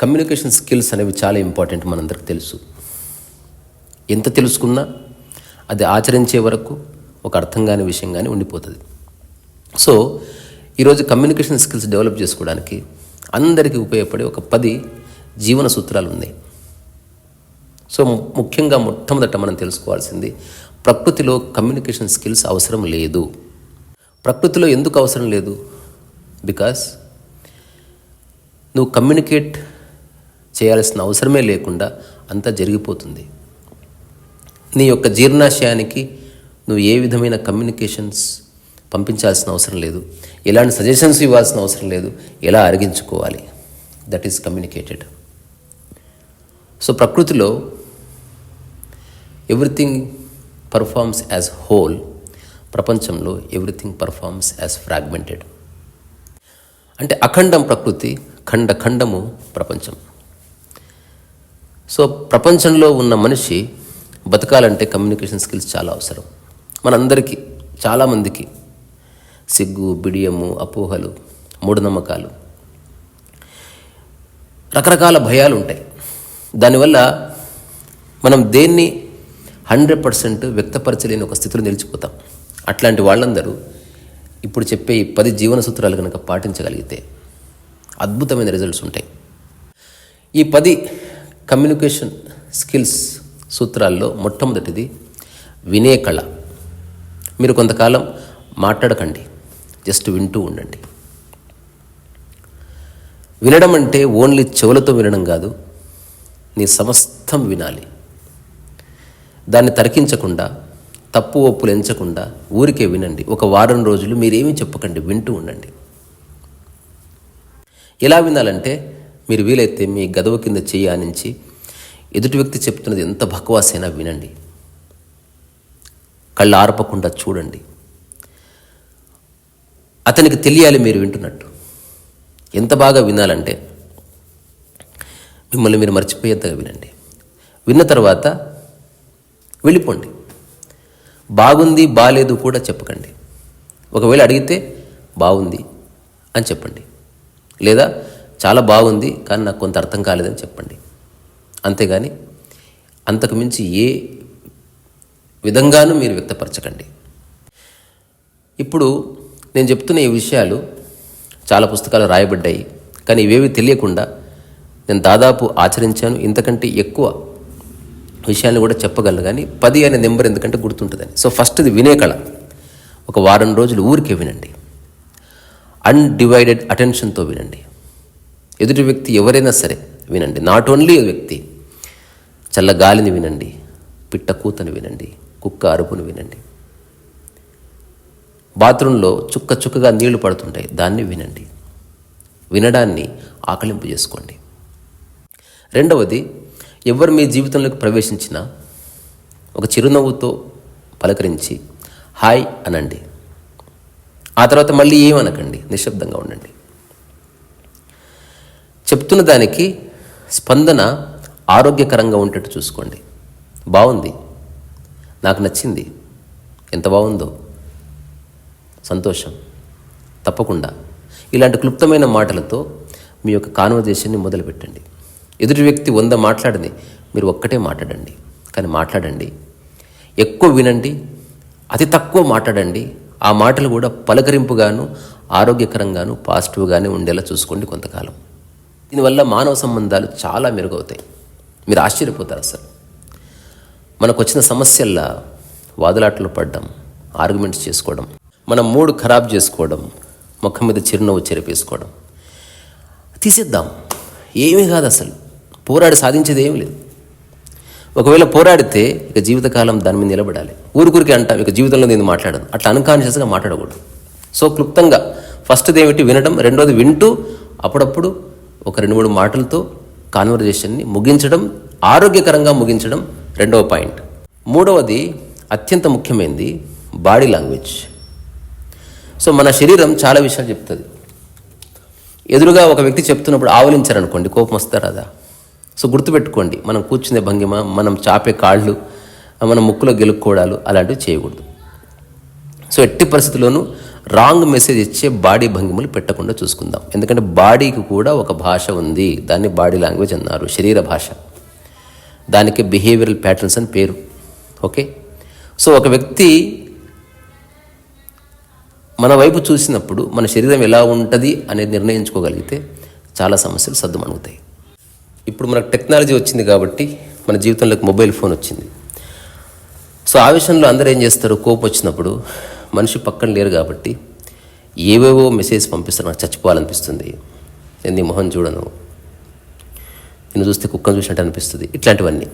Communication skills అనేవి చాలా important మనందరికి తెలుసు. ఎంత తెలుసుకున్నా అది ఆచరించే వరకు ఒక అర్థం కాని విషయం కానీ ఉండిపోతుంది. సో ఈరోజు కమ్యూనికేషన్ స్కిల్స్ డెవలప్ చేసుకోవడానికి అందరికీ ఉపయోగపడే ఒక పది జీవన సూత్రాలు ఉన్నాయి. సో ముఖ్యంగా మొట్టమొదట మనం తెలుసుకోవాల్సింది ప్రకృతిలో కమ్యూనికేషన్ స్కిల్స్ అవసరం లేదు. ప్రకృతిలో ఎందుకు అవసరం లేదు? బికాస్ నువ్వు కమ్యూనికేట్ చేయాల్సిన అవసరమే లేకుండా అంతా జరిగిపోతుంది. నీ యొక్క జీర్ణాశయానికి నువ్వు ఏ విధమైన కమ్యూనికేషన్స్ పంపించాల్సిన అవసరం లేదు. ఎలాంటి సజెషన్స్ ఇవ్వాల్సిన అవసరం లేదు. ఎలా అరిగించుకోవాలి? దట్ ఈస్ కమ్యూనికేటెడ్ సో ప్రకృతిలో ఎవ్రీథింగ్ పర్ఫార్మ్స్ యాజ్ హోల్ ప్రపంచంలో ఎవ్రీథింగ్ పర్ఫార్మ్స్ యాజ్ ఫ్రాగ్మెంటెడ్ అంటే అఖండం ప్రకృతి ఖండ ఖండము ప్రపంచం. సో ప్రపంచంలో ఉన్న మనిషి బతకాలంటే కమ్యూనికేషన్ స్కిల్స్ చాలా అవసరం. మనందరికీ చాలామందికి సిగ్గు బిడియము అపోహలు మూఢనమ్మకాలు రకరకాల భయాలు ఉంటాయి దానివల్ల మనం దేన్ని హండ్రెడ్ పర్సెంట్ వ్యక్తపరచలేని ఒక స్థితిలో నిలిచిపోతాం. అట్లాంటి వాళ్ళందరూ ఇప్పుడు చెప్పే ఈ పది జీవన సూత్రాలు కనుక పాటించగలిగితే అద్భుతమైన రిజల్ట్స్ ఉంటాయి. ఈ పది కమ్యూనికేషన్ స్కిల్స్ సూత్రాల్లో మొట్టమొదటిది వినే కళ. మీరు కొంతకాలం మాట్లాడకండి జస్ట్ వింటూ ఉండండి. వినడం అంటే ఓన్లీ చెవులతో వినడం కాదు నీ సమస్తం వినాలి. దాన్ని తరికించకుండా తప్పు ఒప్పులు ఎంచకుండా ఊరికే వినండి. ఒక వారం రోజులు మీరేమీ చెప్పకండి వింటూ ఉండండి. ఎలా వినాలంటే మీరు వీలైతే మీ గదవ కింద చెయ్యి ఆనించి ఎదుటి వ్యక్తి చెప్తున్నది ఎంత భక్వాసైనా వినండి. కళ్ళు ఆర్పకుండా చూడండి. అతనికి తెలియాలి మీరు వింటున్నట్టు. ఎంత బాగా వినాలంటే మిమ్మల్ని మీరు మర్చిపోయేంతగా వినండి. విన్న తర్వాత వెళ్ళిపోండి. బాగుంది బాలేదు కూడా చెప్పకండి. ఒకవేళ అడిగితే బాగుంది అని చెప్పండి. లేదా చాలా బాగుంది కానీ నాకు కొంత అర్థం కాలేదని చెప్పండి. అంతేగాని అంతకు మించి ఏ విధంగానూ మీరు వ్యక్తపరచకండి. ఇప్పుడు నేను చెప్తున్న ఈ విషయాలు చాలా పుస్తకాలు రాయబడ్డాయి కానీ ఇవేవి తెలియకుండా నేను దాదాపు ఆచరించాను. ఇంతకంటే ఎక్కువ విషయాన్ని కూడా చెప్పగలను కానీ పది అనే నెంబర్ ఎందుకంటే గుర్తుంటుందని. సో ఫస్ట్ ఇది వినే కళ. ఒక వారం రోజులు ఊరికే వినండి. అన్డివైడెడ్ అటెన్షన్తో వినండి. ఎదుటి వ్యక్తి ఎవరైనా సరే వినండి. నాట్ ఓన్లీ వ్యక్తి చల్ల గాలిని వినండి పిట్ట కూతని వినండి కుక్క అరుపును వినండి. బాత్రూంలో చుక్క చుక్కగా నీళ్ళు పడుతుంటాయి దాన్ని వినండి. వినడాన్ని ఆకలింపు చేసుకోండి. రెండవది ఎవరు మీ జీవితంలోకి ప్రవేశించినా ఒక చిరునవ్వుతో పలకరించి హాయ్ అనండి. ఆ తర్వాత మళ్ళీ ఏమనకండి నిశ్శబ్దంగా ఉండండి. చెప్తున్న దానికి స్పందన ఆరోగ్యకరంగా ఉండేట్టు చూసుకోండి. బాగుంది. నాకు నచ్చింది. ఎంత బాగుందో. సంతోషం. తప్పకుండా. ఇలాంటి క్లుప్తమైన మాటలతో మీ యొక్క కాన్వర్జేషన్ని మొదలుపెట్టండి. ఎదుటి వ్యక్తి వంద మాట్లాడని మీరు ఒక్కటే మాట్లాడండి. కానీ మాట్లాడండి. ఎక్కువ వినండి. అతి తక్కువ మాట్లాడండి. ఆ మాటలు కూడా పలకరింపుగాను ఆరోగ్యకరంగాను పాజిటివ్గానే ఉండేలా చూసుకోండి కొంతకాలం. దీనివల్ల మానవ సంబంధాలు చాలా మెరుగవుతాయి. మీరు ఆశ్చర్యపోతారు అసలు. మనకు వచ్చిన సమస్యల్లా వాదులాటలు పడడం ఆర్గ్యుమెంట్స్ చేసుకోవడం మన మూడ్ ఖరాబ్ చేసుకోవడం ముఖం మీద చిరునవ్వు చెరిపేసుకోవడం. తీసేద్దాం. ఏమీ కాదు అసలు. పోరాడి సాధించేది ఏమీ లేదు. ఒకవేళ పోరాడితే ఇక జీవితకాలం దాని మీద నిలబడాలి. ఊరికూరికి అంటాం ఇక జీవితంలో నేను మాట్లాడను. అట్లా అన్కాన్షియస్గా మాట్లాడకూడదు. సో క్లుప్తంగా ఫస్ట్ది ఏమిటి వినడం రెండోది వింటూ అప్పుడప్పుడు ఒక రెండు మూడు మాటలతో కాన్వర్జేషన్ని ముగించడం ఆరోగ్యకరంగా ముగించడం రెండవ పాయింట్. మూడవది అత్యంత ముఖ్యమైనది బాడీ లాంగ్వేజ్. సో మన శరీరం చాలా విషయాలు చెప్తుంది. ఎదురుగా ఒక వ్యక్తి చెప్తున్నప్పుడు ఆవలించారనుకోండి కోపం వస్తారు అదా సో గుర్తుపెట్టుకోండి మనం కూర్చునే భంగిమ మనం చాపే కాళ్ళు మన ముక్కులో గెలుక్కోవడాలు అలాంటివి చేయకూడదు. సో ఎట్టి పరిస్థితుల్లోనూ రాంగ్ మెసేజ్ ఇచ్చే బాడీ భంగిమలు పెట్టకుండా చూసుకుందాం. ఎందుకంటే బాడీకి కూడా ఒక భాష ఉంది. దాన్ని బాడీ లాంగ్వేజ్ అన్నారు. శరీర భాష. దానికి బిహేవియరల్ ప్యాటర్న్స్ అని పేరు. ఓకే? సో ఒక వ్యక్తి మన వైపు చూసినప్పుడు మన శరీరం ఎలా ఉంటుంది అనేది నిర్ణయించుకోగలిగితే చాలా సమస్యలు సర్దుమణుగుతాయి. ఇప్పుడు మనకు టెక్నాలజీ వచ్చింది కాబట్టి మన జీవితంలోకి మొబైల్ ఫోన్ వచ్చింది. సో ఆ విషయంలో అందరూ ఏం చేస్తారు? కోపం వచ్చినప్పుడు మనిషి పక్కన లేరు కాబట్టి ఏవేవో మెసేజ్ పంపిస్తారు నాకు చచ్చిపోవాలనిపిస్తుంది. నేను నీ మొహం చూడను. నేను చూస్తే కుక్కను చూసినట్టు అనిపిస్తుంది. ఇట్లాంటివన్నీ.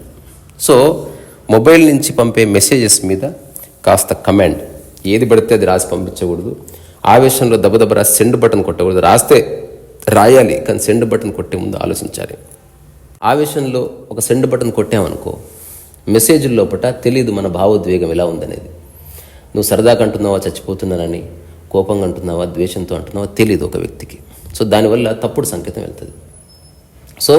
సో మొబైల్ నుంచి పంపే మెసేజెస్ మీద కాస్త కమాండ్ ఏది పడితే అది రాసి పంపించకూడదు. ఆవేశంలో దెబ్బ రాసి సెండ్ బటన్ కొట్టకూడదు. రాస్తే రాయాలి కానీ సెండ్ బటన్ కొట్టే ముందు ఆలోచించాలి. ఆవేశంలో ఒక సెండ్ బటన్ కొట్టామనుకో మెసేజ్ లోపట తెలియదు మన భావోద్వేగం ఎలా ఉందనేది. నువ్వు సరదాగా అంటున్నావా చచ్చిపోతున్నానని కోపంగా అంటున్నావా ద్వేషంతో అంటున్నావా తెలియదు ఒక వ్యక్తికి. సో దానివల్ల తప్పుడు సంకేతం వెళ్తుంది. సో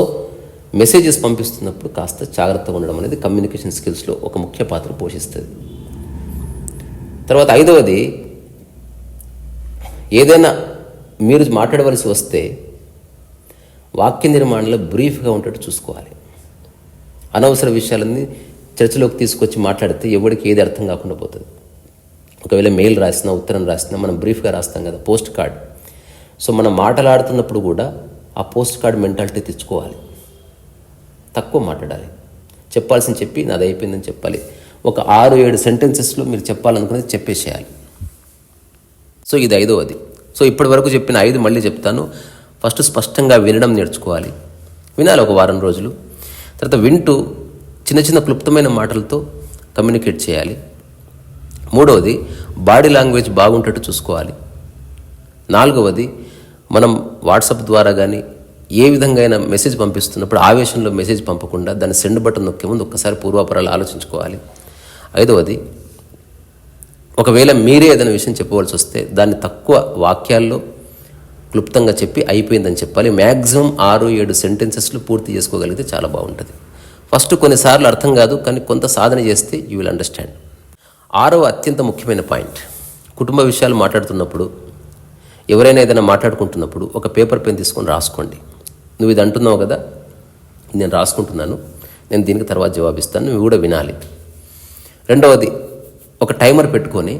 మెసేజెస్ పంపిస్తున్నప్పుడు కాస్త జాగ్రత్తగా ఉండడం అనేది కమ్యూనికేషన్ స్కిల్స్లో ఒక ముఖ్య పాత్ర పోషిస్తుంది. తర్వాత ఐదవది ఏదైనా మీరు మాట్లాడవలసి వస్తే వాక్య నిర్మాణంలో బ్రీఫ్గా ఉండేట్టు చూసుకోవాలి. అనవసర విషయాలన్నీ చర్చలోకి తీసుకొచ్చి మాట్లాడితే ఎవరికి ఏది అర్థం కాకుండా పోతుంది. ఒకవేళ మెయిల్ రాసినా ఉత్తరం రాసినా మనం బ్రీఫ్గా రాస్తాం కదా పోస్ట్ కార్డ్. సో మనం మాట్లాడుతున్నప్పుడు కూడా ఆ పోస్ట్ కార్డ్ మెంటాలిటీ తెచ్చుకోవాలి. తక్కువ మాట్లాడాలి. చెప్పాల్సింది చెప్పి నాది అయిపోయిందని చెప్పాలి. ఒక ఆరు ఏడు సెంటెన్సెస్లో మీరు చెప్పాలనుకునేది చెప్పేసేయాలి. సో ఇది ఐదవది. సో ఇప్పటి వరకు చెప్పిన ఐదు మళ్ళీ చెప్తాను. ఫస్ట్ స్పష్టంగా వినడం నేర్చుకోవాలి. వినాలి ఒక వారం రోజులు. తర్వాత వింటూ చిన్న చిన్న క్లుప్తమైన మాటలతో కమ్యూనికేట్ చేయాలి. మూడవది బాడీ లాంగ్వేజ్ బాగుంటట్టు చూసుకోవాలి. నాలుగవది మనం వాట్సాప్ ద్వారా కానీ ఏ విధంగా అయినా మెసేజ్ పంపిస్తున్నప్పుడు ఆవేశంలో మెసేజ్ పంపకుండా దాన్ని సెండ్ బటన్ నొక్కే ముందు ఒక్కసారి పూర్వాపరాలు ఆలోచించుకోవాలి. ఐదవది ఒకవేళ మీరే ఏదైనా విషయం చెప్పవలసి వస్తే దాన్ని తక్కువ వాక్యాల్లో క్లుప్తంగా చెప్పి అయిపోయిందని చెప్పాలి. మ్యాక్సిమం ఆరు ఏడు సెంటెన్సెస్లు పూర్తి చేసుకోగలిగితే చాలా బాగుంటుంది. ఫస్ట్ కొన్నిసార్లు అర్థం కాదు కానీ కొంత సాధన చేస్తే యూ విల్ అండర్స్టాండ్. ఆరవ అత్యంత ముఖ్యమైన పాయింట్. కుటుంబ విషయాలు మాట్లాడుతున్నప్పుడు ఎవరైనా ఏదైనా మాట్లాడుకుంటున్నప్పుడు ఒక పేపర్ పెన్ తీసుకొని రాసుకోండి. నువ్వు ఇది అంటున్నావు కదా నేను రాసుకుంటున్నాను నేను దీనికి తర్వాత జవాబిస్తాను నువ్వు కూడా వినాలి. రెండవది ఒక టైమర్ పెట్టుకొని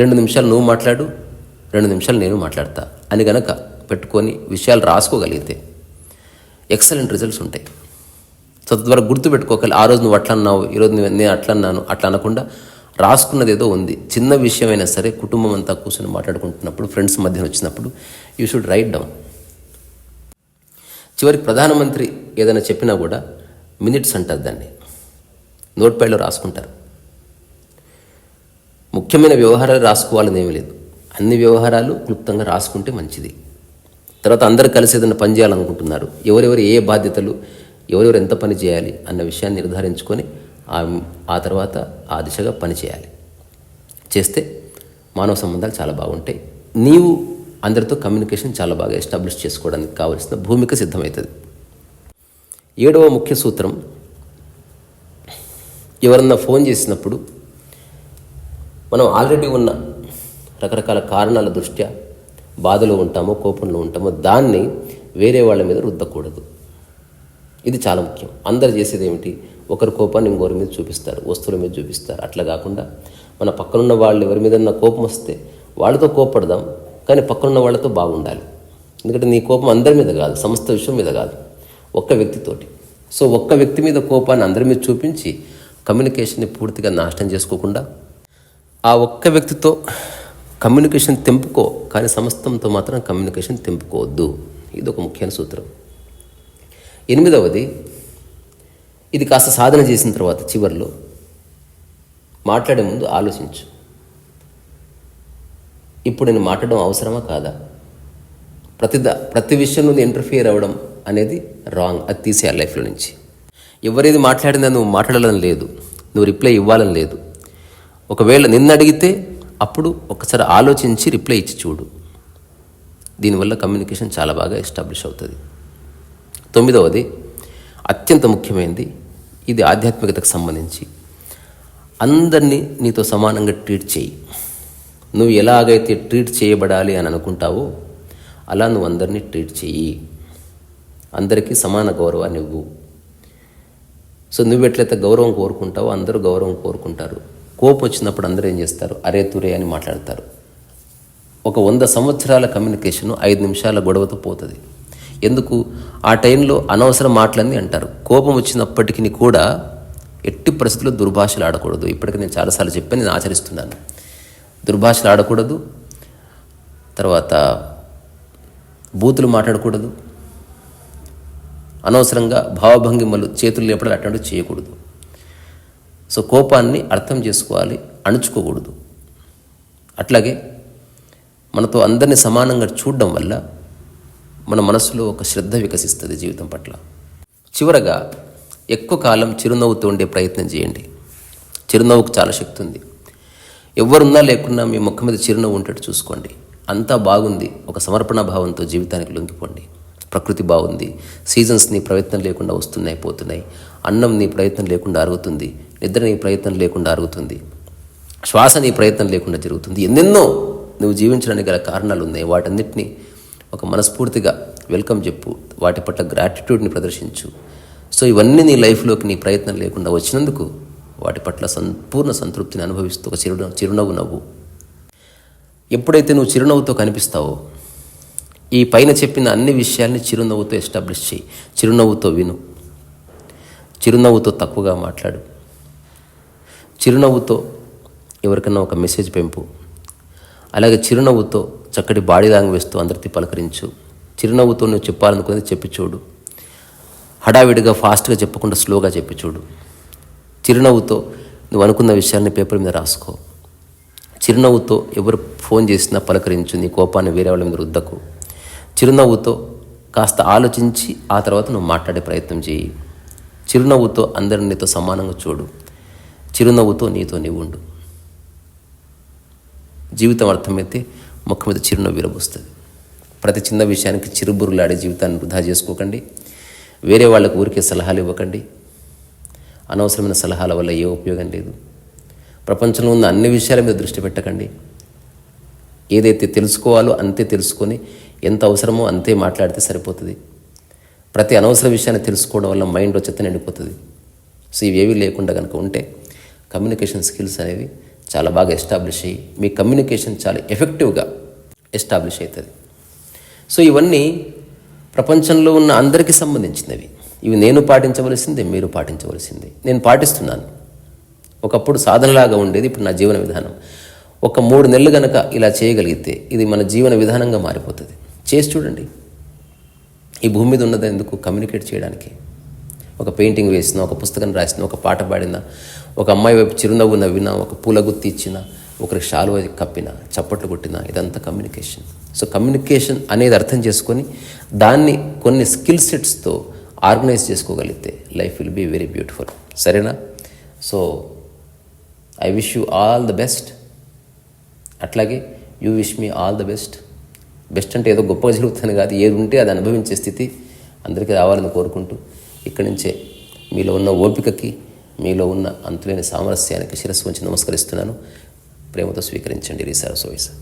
రెండు నిమిషాలు నువ్వు మాట్లాడు రెండు నిమిషాలు నేను మాట్లాడతా అని గనక పెట్టుకొని విషయాలు రాసుకోగలిగితే ఎక్సలెంట్ రిజల్ట్స్ ఉంటాయి. సో తద్వారా గుర్తుపెట్టుకోగలి ఆ రోజు నువ్వు అట్లా అన్నావు ఈరోజు నువ్వు నేను అట్లా అన్నాను అట్లా అనకుండా రాసుకున్నది ఏదో ఉంది. చిన్న విషయమైనా సరే కుటుంబం అంతా కూర్చొని మాట్లాడుకుంటున్నప్పుడు ఫ్రెండ్స్ మధ్యన వచ్చినప్పుడు యూ షుడ్ రైట్ డౌన్. చివరికి ప్రధానమంత్రి ఏదైనా చెప్పినా కూడా మినిట్స్ అంటారు దాన్ని. నోట్ ప్యాడ్లో రాసుకుంటారు. ముఖ్యమైన వ్యవహారాలు రాసుకోవాలని ఏమీ లేదు. అన్ని వ్యవహారాలు క్లుప్తంగా రాసుకుంటే మంచిది. తర్వాత అందరు కలిసి ఏదైనా పని చేయాలనుకుంటున్నారు. ఎవరెవరు ఏ బాధ్యతలు ఎవరెవరు ఎంత పని చేయాలి అన్న విషయాన్ని నిర్ధారించుకొని ఆ తర్వాత ఆ దిశగా పని చేయాలి. చేస్తే మానవ సంబంధాలు చాలా బాగుంటాయి. నీవు అందరితో కమ్యూనికేషన్ చాలా బాగా ఎస్టాబ్లిష్ చేసుకోవడానికి కావలసిన భూమిక సిద్ధమవుతుంది. ఏడవ ముఖ్య సూత్రం ఎవరన్నా ఫోన్ చేసినప్పుడు మనం ఆల్రెడీ ఉన్న రకరకాల కారణాల దృష్ట్యా బాధలో ఉంటామో కోపంలో ఉంటామో దాన్ని వేరే వాళ్ళ మీద రుద్దకూడదు. ఇది చాలా ముఖ్యం. అందరు చేసేది ఏమిటి? ఒకరి కోపాన్ని ఇంకొకరి మీద చూపిస్తారు వస్తువుల మీద చూపిస్తారు. అట్లా కాకుండా మన పక్కనున్న వాళ్ళు ఎవరి మీద కోపం వస్తే వాళ్ళతో కోపడదాం కానీ పక్కనున్న వాళ్ళతో బాగుండాలి. ఎందుకంటే నీ కోపం అందరి మీద కాదు సమస్త విషయం మీద కాదు ఒక్క వ్యక్తితోటి. సో ఒక్క వ్యక్తి మీద కోపాన్ని అందరి మీద చూపించి కమ్యూనికేషన్ని పూర్తిగా నాశనం చేసుకోకుండా ఆ ఒక్క వ్యక్తితో కమ్యూనికేషన్ తెంపుకో కానీ సమస్తంతో మాత్రం కమ్యూనికేషన్ తెంపుకోవద్దు. ఇది ఒక ముఖ్యమైన సూత్రం. ఎనిమిదవది ఇది కాస్త సాధన చేసిన తర్వాత చివరిలో మాట్లాడే ముందు ఆలోచించు. ఇప్పుడు నేను మాట్లాడడం అవసరమా కాదా? ప్రతి ప్రతి విషయం నుండి ఇంటర్ఫియర్ అవ్వడం అనేది రాంగ్ అది తీసేయాలి లైఫ్లో నుంచి. ఎవరేది మాట్లాడినా నువ్వు మాట్లాడాలని లేదు. నువ్వు రిప్లై ఇవ్వాలని లేదు. ఒకవేళ నిన్ను అడిగితే అప్పుడు ఒకసారి ఆలోచించి రిప్లై ఇచ్చి చూడు. దీనివల్ల కమ్యూనికేషన్ చాలా బాగా ఎస్టాబ్లిష్ అవుతుంది. తొమ్మిదవది అత్యంత ముఖ్యమైనది ఇది ఆధ్యాత్మికతకు సంబంధించి. అందరినీ నీతో సమానంగా ట్రీట్ చేయి. నువ్వు ఎలాగైతే ట్రీట్ చేయబడాలి అని అనుకుంటావో అలా నువ్వు అందరినీ ట్రీట్ చెయ్యి అందరికీ సమాన గౌరవాన్ని ఇవ్వు. సో నువ్వు ఎట్లయితే గౌరవం కోరుకుంటావో అందరూ గౌరవం కోరుకుంటారు. కోపం వచ్చినప్పుడు అందరూ ఏం చేస్తారు? అరే తురే అని మాట్లాడతారు. ఒక వంద సంవత్సరాల కమ్యూనికేషన్ ఐదు నిమిషాల గొడవతో పోతుంది. ఎందుకు? ఆ టైంలో అనవసర మాటలన్నీ అంటారు. కోపం వచ్చినప్పటికీ కూడా ఎట్టి పరిస్థితుల్లో దుర్భాషలు ఆడకూడదు. ఇప్పటికీ నేను చాలాసార్లు చెప్పాను నేను ఆచరిస్తున్నాను. దుర్భాషలు ఆడకూడదు. తర్వాత బూతులు మాట్లాడకూడదు. అనవసరంగా భావభంగిమలు చేతులు లేపడం అట్లాంటివి చేయకూడదు. సో కోపాన్ని అర్థం చేసుకోవాలి అణుచుకోకూడదు. అట్లాగే మనతో అందరినీ సమానంగా చూడడం వల్ల మన మనసులో ఒక శ్రద్ధ వికసిస్తుంది జీవితం పట్ల. చివరగా ఎక్కువ కాలం చిరునవ్వుతో ఉండే ప్రయత్నం చేయండి. చిరునవ్వుకు చాలా శక్తి ఉంది. ఎవరున్నా లేకున్నా మీ ముఖం మీద చిరునవ్వు ఉంటట్టు చూసుకోండి. అంతా బాగుంది. ఒక సమర్పణ భావంతో జీవితానికి లొంగిపోండి. ప్రకృతి బాగుంది. సీజన్స్ నీ ప్రయత్నం లేకుండా వస్తున్నాయి పోతున్నాయి. అన్నం నీ ప్రయత్నం లేకుండా అరుగుతుంది. నిద్ర నీ ప్రయత్నం లేకుండా అరుగుతుంది. శ్వాస నీ ప్రయత్నం లేకుండా జరుగుతుంది. ఎన్నెన్నో నువ్వు జీవించడానికి గల కారణాలు ఉన్నాయి. వాటన్నిటిని ఒక మనస్ఫూర్తిగా వెల్కమ్ చెప్పు వాటి పట్ల గ్రాటిట్యూడ్ని ప్రదర్శించు. సో ఇవన్నీ నీ లైఫ్లోకి నీ ప్రయత్నం లేకుండా వచ్చినందుకు వాటి పట్ల సంపూర్ణ సంతృప్తిని అనుభవిస్తూ ఒక చిరు చిరునవ్వు నవ్వు. ఎప్పుడైతే నువ్వు చిరునవ్వుతో కనిపిస్తావో ఈ పైన చెప్పిన అన్ని విషయాల్ని చిరునవ్వుతో ఎస్టాబ్లిష్ చేయి. చిరునవ్వుతో విను. చిరునవ్వుతో తక్కువగా మాట్లాడు. చిరునవ్వుతో ఎవరికైనా ఒక మెసేజ్ పెంపు. అలాగే చిరునవ్వుతో చక్కటి బాడీ లాంగ్వేజ్తో అందరితో పలకరించు. చిరునవ్వుతో నువ్వు చెప్పాలనుకునేది చెప్పి చూడు. హడావిడిగా ఫాస్ట్గా చెప్పకుండా స్లోగా చెప్పి చూడు. చిరునవ్వుతో నువ్వు అనుకున్న విషయాన్ని పేపర్ మీద రాసుకో. చిరునవ్వుతో ఎవరు ఫోన్ చేసినా పలకరించు నీ కోపాన్ని వేరే వాళ్ళ మీద రుద్దకు. చిరునవ్వుతో కాస్త ఆలోచించి ఆ తర్వాత నువ్వు మాట్లాడే ప్రయత్నం చేయి. చిరునవ్వుతో అందరిని నీతో సమానంగా చూడు. చిరునవ్వుతో నీతో నీవుండు జీవితం అర్థమైతే ముఖం మీద చిరునవ్వు విరబోస్తుంది. ప్రతి చిన్న విషయానికి చిరుబురులాడే జీవితాన్ని వృధా చేసుకోకండి. వేరే వాళ్ళకు ఊరికే సలహాలు ఇవ్వకండి. అనవసరమైన సలహాల వల్ల ఏ ఉపయోగం లేదు. ప్రపంచంలో ఉన్న అన్ని విషయాల మీద దృష్టి పెట్టకండి. ఏదైతే తెలుసుకోవాలో అంతే తెలుసుకొని ఎంత అవసరమో అంతే మాట్లాడితే సరిపోతుంది. ప్రతి అనవసర విషయాన్ని తెలుసుకోవడం వల్ల మైండ్ చెత్త నిండిపోతుంది. సో ఇవేవి లేకుండా కనుక ఉంటే కమ్యూనికేషన్ స్కిల్స్ అనేవి చాలా బాగా ఎస్టాబ్లిష్ అయ్యి మీ కమ్యూనికేషన్ చాలా ఎఫెక్టివ్గా ఎస్టాబ్లిష్ అవుతుంది. సో ఇవన్నీ ప్రపంచంలో ఉన్న అందరికీ సంబంధించినవి. ఇవి నేను పాటించవలసిందే మీరు పాటించవలసిందే. నేను పాటిస్తున్నాను. ఒకప్పుడు సాధనలాగా ఉండేది ఇప్పుడు నా జీవన విధానం. ఒక మూడు నెలలు గనక ఇలా చేయగలిగితే ఇది మన జీవన విధానంగా మారిపోతుంది. చేసి చూడండి. ఈ భూమి మీద ఉన్నది ఎందుకు? కమ్యూనికేట్ చేయడానికి. ఒక పెయింటింగ్ వేసిన ఒక పుస్తకం రాసిన ఒక పాట పాడిన ఒక అమ్మాయి వైపు చిరునవ్వు నవ్విన ఒక పూల గుత్తి ఇచ్చిన ఒకరికి షాలువ కప్పిన చప్పట్లు కొట్టిన ఇదంతా కమ్యూనికేషన్ సో కమ్యూనికేషన్ అనేది అర్థం చేసుకొని దాన్ని కొన్ని స్కిల్ సెట్స్తో ఆర్గనైజ్ చేసుకోగలిగితే life will be very beautiful సరేనా? So I wish you all the best అట్లాగే you wish me all the best best అంటే ఏదో గొప్పగా జరుగుతుంది కాదు ఏది ఉంటే అది అనుభవించే స్థితి అందరికీ రావాలని కోరుకుంటూ ఇక్కడి నుంచే మీలో ఉన్న ఓపికకి మీలో ఉన్న అంతులేని సామరస్యానికి శిరస్సు ఉంచి నమస్కరిస్తున్నాను. ప్రేమతో స్వీకరించండి. రీసార్ సోయిసా